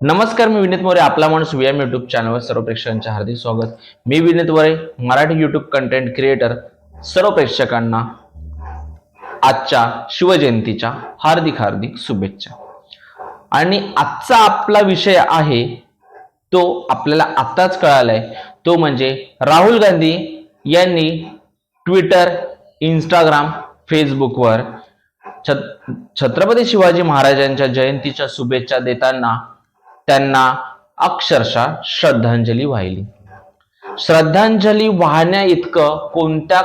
नमस्कार मी विनीत मोरे आपला माणूस व्हीएम युट्यूब चॅनलवर सर्व प्रेक्षकांचे हार्दिक स्वागत. मी Vineet More Marathi YouTube content creator सर्व प्रेक्षकांना आजच्या शिवजयंतीच्या हार्दिक हार्दिक शुभेच्छा. आणि आजचा आपला विषय आहे तो आपल्याला आत्ताच कळालाय तो म्हणजे राहुल गांधी यांनी ट्विटर इंस्टाग्राम फेसबुकवर छत्रपती शिवाजी महाराजांच्या जयंतीच्या शुभेच्छा देताना त्यांना अक्षरशः श्रद्धांजली वाहिली. श्रद्धांजली वाहण्या इतकं कोणत्या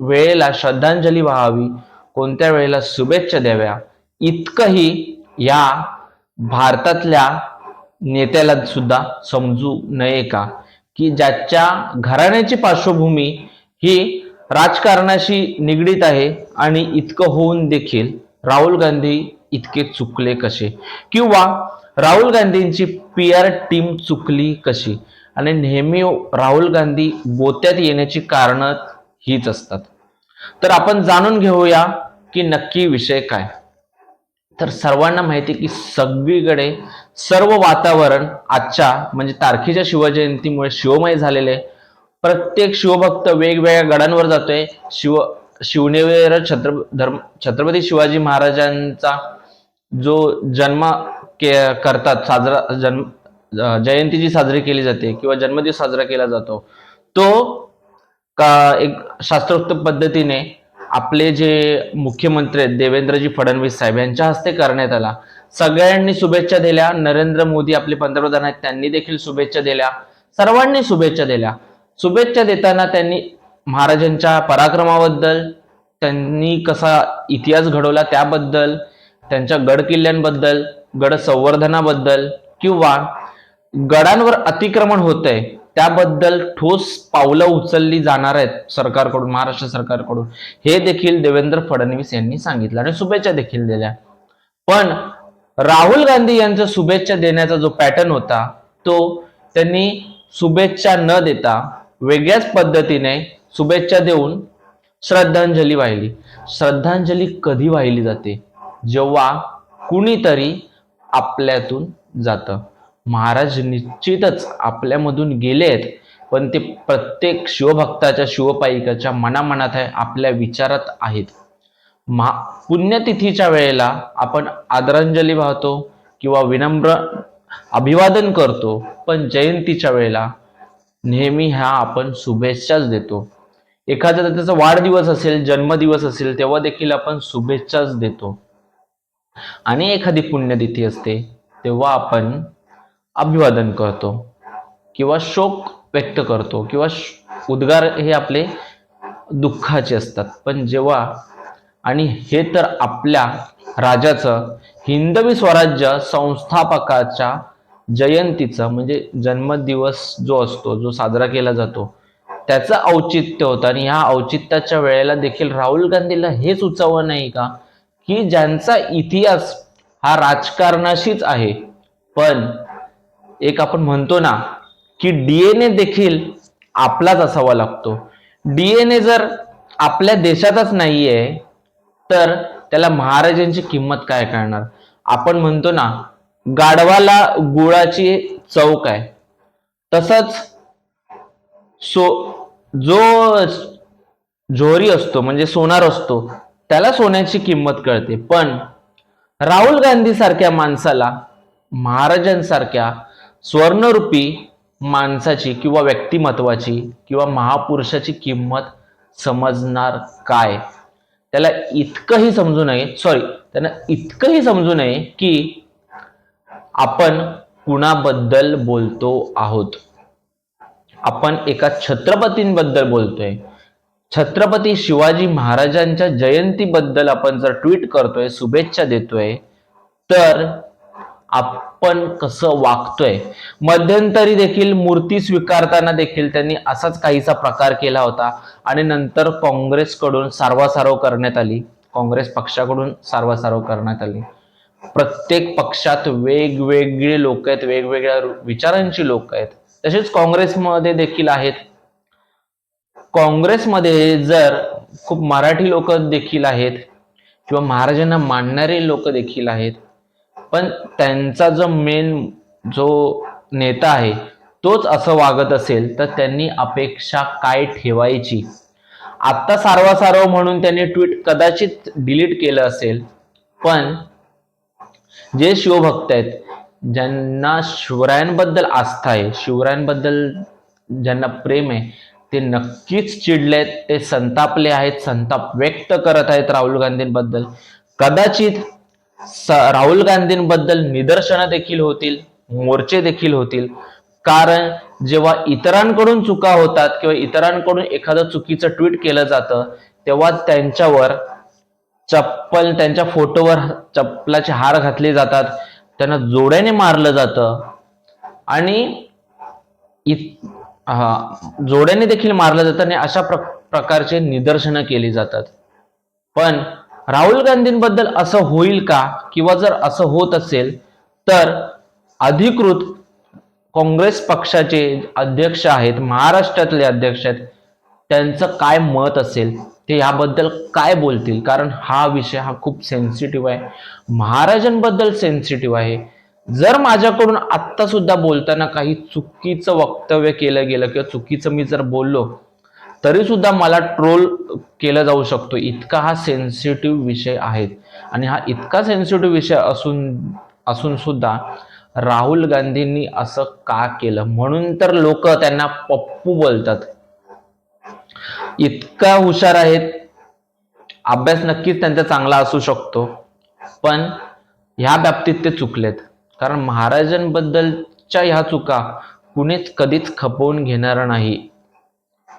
वेळेला श्रद्धांजली व्हावी कोणत्या वेळेला शुभेच्छा द्याव्या इतकंही या भारतातल्या नेत्याला सुद्धा समजू नये का? की ज्याच्या घराण्याची पार्श्वभूमी ही राजकारणाशी निगडीत आहे आणि इतकं होऊन देखील राहुल गांधी इतके चुकले कसे? किंवा राहुल गांधींची पी आर टीम चुकली कशी? आणि नेहमी राहुल गांधी बोत्यात येण्याची कारणं हीच असतात. तर आपण जाणून घेऊया की नक्की विषय काय. तर सर्वांना माहिती आहे की सगळीकडे सर्व वातावरण आजच्या म्हणजे तारखेच्या शिवजयंतीमुळे शिवमय झालेले आहे. प्रत्येक शिवभक्त वेगवेगळ्या गडांवर जातोय. शिव शिवनेवर छत्र धर्म छत्रपती शिवाजी महाराजांचा जो जन्म के करतात साजरा जन्म जयंती जी साजरी केली जाते किंवा जन्मदिवस साजरा केला जातो. तो का एक शास्त्रोक्त पद्धतीने आपले जे मुख्यमंत्री आहेत देवेंद्रजी फडणवीस साहेब यांच्या हस्ते करण्यात आला. सगळ्यांनी शुभेच्छा दिल्या. नरेंद्र मोदी आपले पंतप्रधान आहेत त्यांनी देखील शुभेच्छा दिल्या. सर्वांनी शुभेच्छा दिल्या. शुभेच्छा देताना त्यांनी महाराजांच्या पराक्रमाबद्दल त्यांनी कसा इतिहास घडवला त्याबद्दल त्यांच्या गड किल्ल्यांबद्दल गड संवर्धनाबद्दल किंवा गडांवर अतिक्रमण होत आहे त्याबद्दल ठोस पावलं उचलली जाणार आहेत सरकारकडून महाराष्ट्र सरकारकडून. हे देखील देवेंद्र फडणवीस यांनी सांगितलं आणि शुभेच्छा देखील दिल्या. पण राहुल गांधी यांचा शुभेच्छा देण्याचा जो पॅटर्न होता तो त्यांनी शुभेच्छा न देता वेगळ्याच पद्धतीने शुभेच्छा देऊन श्रद्धांजली वाहिली. श्रद्धांजली कधी वाहिली जाते? जेव्हा कुणीतरी आपल्यातून जातं. महाराज निश्चितच आपल्यामधून गेले आहेत पण ते प्रत्येक शिवभक्ताच्या शिवपाईकाच्या मनामनात आहे आपल्या विचारात आहेत. महा पुण्यतिथीच्या वेळेला आपण आदरांजली वाहतो किंवा विनम्र अभिवादन करतो पण जयंतीच्या वेळेला नेहमी ह्या आपण शुभेच्छाच देतो. एखादा त्याचा वाढदिवस असेल जन्मदिवस असेल तेव्हा देखील आपण शुभेच्छाच देतो. आणि एखादी पुण्यतिथी असते तेव्हा आपण अभिवादन करतो किंवा शोक व्यक्त करतो किंवा उद्गार हे आपले दुःखाचे असतात. पण जेव्हा आणि हे तर आपल्या राजाचं हिंदवी स्वराज्य संस्थापकाच्या जयंतीचं म्हणजे जन्मदिवस जो असतो जो साजरा केला जातो त्याचं औचित्य होतं. आणि ह्या औचित्याच्या वेळेला देखील राहुल गांधीला हे सुचवं नाही का? की ज्यांचा इतिहास हा राजकारणाशीच आहे. पण एक आपण म्हणतो ना की डीएनए देखील आपलाच असावा लागतो. डीएनए जर आपल्या देशातच नाहीये तर त्याला महाराजांची किंमत काय करणार आपण म्हणतो ना गाढवाला गुळाची चव काय तसंच सो जो झोरी असतो म्हणजे सोनार असतो त्याला सोन्याची किंमत कळते. पण राहुल गांधी सारख्या माणसाला महाराजांसारख्या स्वर्णरूपी माणसाची किंवा व्यक्तिमत्वाची किंवा महापुरुषाची किंमत समजणार काय? त्याला इतकंही समजू नये सॉरी त्यांना इतकंही समजू नये की आपण कुणाबद्दल बोलतो आहोत. आपण एका छत्रपतींबद्दल बोलतोय. छत्रपती शिवाजी महाराजांच्या जयंतीबद्दल आपण जर ट्विट करतोय शुभेच्छा देतोय तर आपण कसं वागतोय? मध्यंतरी देखील मूर्ती स्वीकारताना देखील त्यांनी असाच काहीसा प्रकार केला होता आणि नंतर काँग्रेसकडून सारवासारव करण्यात आली. काँग्रेस पक्षाकडून सारवासारव करण्यात आली. प्रत्येक पक्षात वेगवेगळे लोक आहेत वेगवेगळ्या विचारांची लोक आहेत. तसेच काँग्रेसमध्ये देखील आहेत. काँग्रेसमध्ये जर खूप मराठी लोक देखील आहेत किंवा महाराजांना मानणारे लोक देखील आहेत पण त्यांचा जो मेन जो नेता आहे तोच असं वागत असेल तर त्यांनी अपेक्षा काय ठेवायची? आत्ता सार्वासार्व म्हणून त्यांनी ट्विट कदाचित डिलीट केलं असेल पण जे शिवभक्त आहेत ज्यांना शिवरायांबद्दल आस्था आहे शिवरायांबद्दल ज्यांना प्रेम आहे ते नक्कीच चिडलेत ते संतापले आहेत संताप व्यक्त करत आहेत राहुल गांधींबद्दल. कदाचित स राहुल गांधींबद्दल निदर्शनं देखील होतील मोर्चे देखील होतील. कारण जेव्हा इतरांकडून चुका होतात किंवा इतरांकडून एखादं चुकीचं ट्विट केलं जातं तेव्हा त्यांच्यावर चप्पल त्यांच्या फोटोवर चप्पलाचे हार घातले जातात त्यांना जोड्याने मारलं जातं. आणि इत जोड्याने देखील मारलं जातं आणि अशा प्र प्रकारचे निदर्शनं केली जातात. पण राहुल गांधींबद्दल असं होईल का? किंवा जर असं होत असेल तर अधिकृत काँग्रेस पक्षाचे अध्यक्ष आहेत महाराष्ट्रातले अध्यक्ष आहेत त्यांचं काय मत असेल ते याबद्दल काय बोलतील? कारण हा विषय हा खूप सेन्सिटिव्ह आहे. महाराजांबद्दल सेन्सिटिव्ह आहे. जर माझ्याकडून आत्ता सुद्धा बोलताना काही चुकीचं वक्तव्य केलं गेलं किंवा चुकीचं मी जर बोललो तरी सुद्धा मला ट्रोल केलं जाऊ शकतो. इतका हा सेन्सिटिव्ह विषय आहे. आणि हा इतका सेन्सिटिव्ह विषय असून असून सुद्धा राहुल गांधींनी असं का केलं? म्हणून तर लोक त्यांना पप्पू बोलतात. इतका हुशार आहेत. अभ्यास नक्कीच त्यांचा चांगला असू शकतो. पण ह्या बाबतीत ते चुकलेत. कारण महाराजांबद्दलच्या ह्या चुका कुणीच कधीच खपवून घेणार नाही.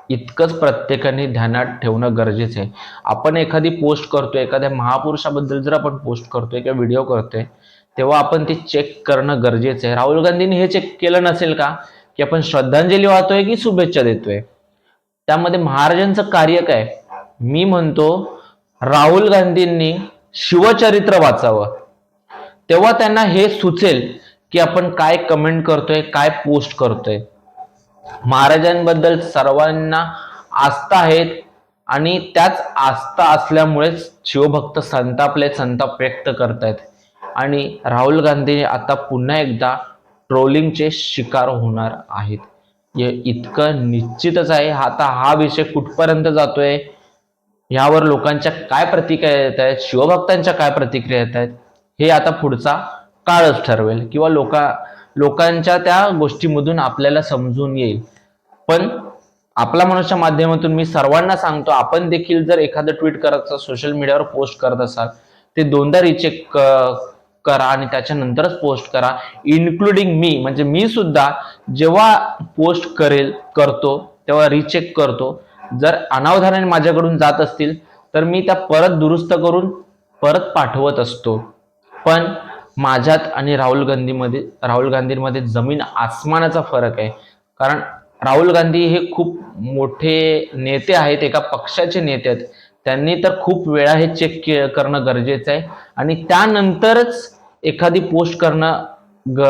इतकंच प्रत्येकाने ध्यानात ठेवणं गरजेचं आहे. आपण एखादी पोस्ट करतोय एखाद्या महापुरुषाबद्दल जर आपण पोस्ट करतोय किंवा व्हिडिओ करतोय तेव्हा आपण ते चेक करणं गरजेचं आहे. राहुल गांधींनी हे चेक केलं नसेल का की आपण श्रद्धांजली वाहतोय की शुभेच्छा देतोय? त्यामध्ये महाराजांचं कार्य काय? मी म्हणतो राहुल गांधींनी शिवचरित्र वाचावं. तेव्हा त्यांना हे सुचेल की आपण काय कमेंट करतोय काय पोस्ट करतोय. महाराजांबद्दल सर्वांना आस्था आहेत आणि त्याच आस्था असल्यामुळेच शिवभक्त संतापले संताप व्यक्त करतायत. आणि राहुल गांधी आता पुन्हा एकदा ट्रोलिंगचे शिकार होणार आहेत. हे इतकं निश्चितच आहे. आता हा विषय कुठपर्यंत जातोय? यावर लोकांच्या काय प्रतिक्रिया येत आहेत? शिवभक्तांच्या काय प्रतिक्रिया येत आहेत? हे आता पुढचा काळच ठरवेल किंवा लोका लोकांच्या त्या गोष्टीमधून आपल्याला समजून येईल. पण आपला मनुष्य माध्यमातून मी सर्वांना सांगतो आपण देखील जर एखादं ट्विट करत असाल सोशल मीडियावर पोस्ट करत असाल ते दोनदा रिचेक करा आणि त्याच्यानंतरच पोस्ट करा इन्क्लुडिंग मी. म्हणजे मी सुद्धा जेव्हा पोस्ट करेल करतो तेव्हा रिचेक करतो. जर अनावधानाने माझ्याकडून जात असतील तर मी त्या परत दुरुस्त करून परत पाठवत असतो. पण माझ्यात आणि राहुल गांधीमध्ये राहुल गांधींमध्ये जमीन आसमानाचा फरक आहे. कारण राहुल गांधी हे खूप मोठे नेते आहेत एका पक्षाचे नेते आहेत. त्यांनी तर खूप वेळा हे चेक करणं गरजेचं आहे. आणि त्यानंतरच एखादी पोस्ट करणं ग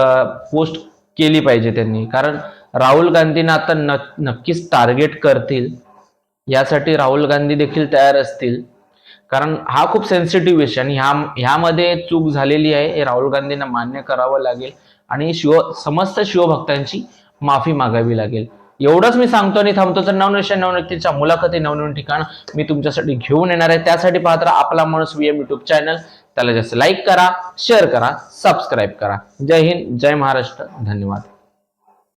पोस्ट केली पाहिजे त्यांनी. कारण राहुल गांधींना आता न नक्कीच टार्गेट करतील. यासाठी राहुल गांधी देखील तयार असतील. कारण हा खूप सेन्सिटिव्ह विषय आणि ह्या ह्यामध्ये चूक झालेली आहे हे राहुल गांधींना मान्य करावं लागेल आणि शिव समस्त शिवभक्तांची माफी मागावी लागेल. एवढंच मी सांगतो आणि थांबतो तर नवनिशा नवनक्तीच्या मुलाखती नवनवीन ठिकाण मी तुमच्यासाठी घेऊन येणार आहे. त्यासाठी पाहत राहा आपला माणूस व्ही एम युट्यूब चॅनल त्याला जास्त लाईक करा शेअर करा सबस्क्राईब करा. जय हिंद जय महाराष्ट्र. धन्यवाद.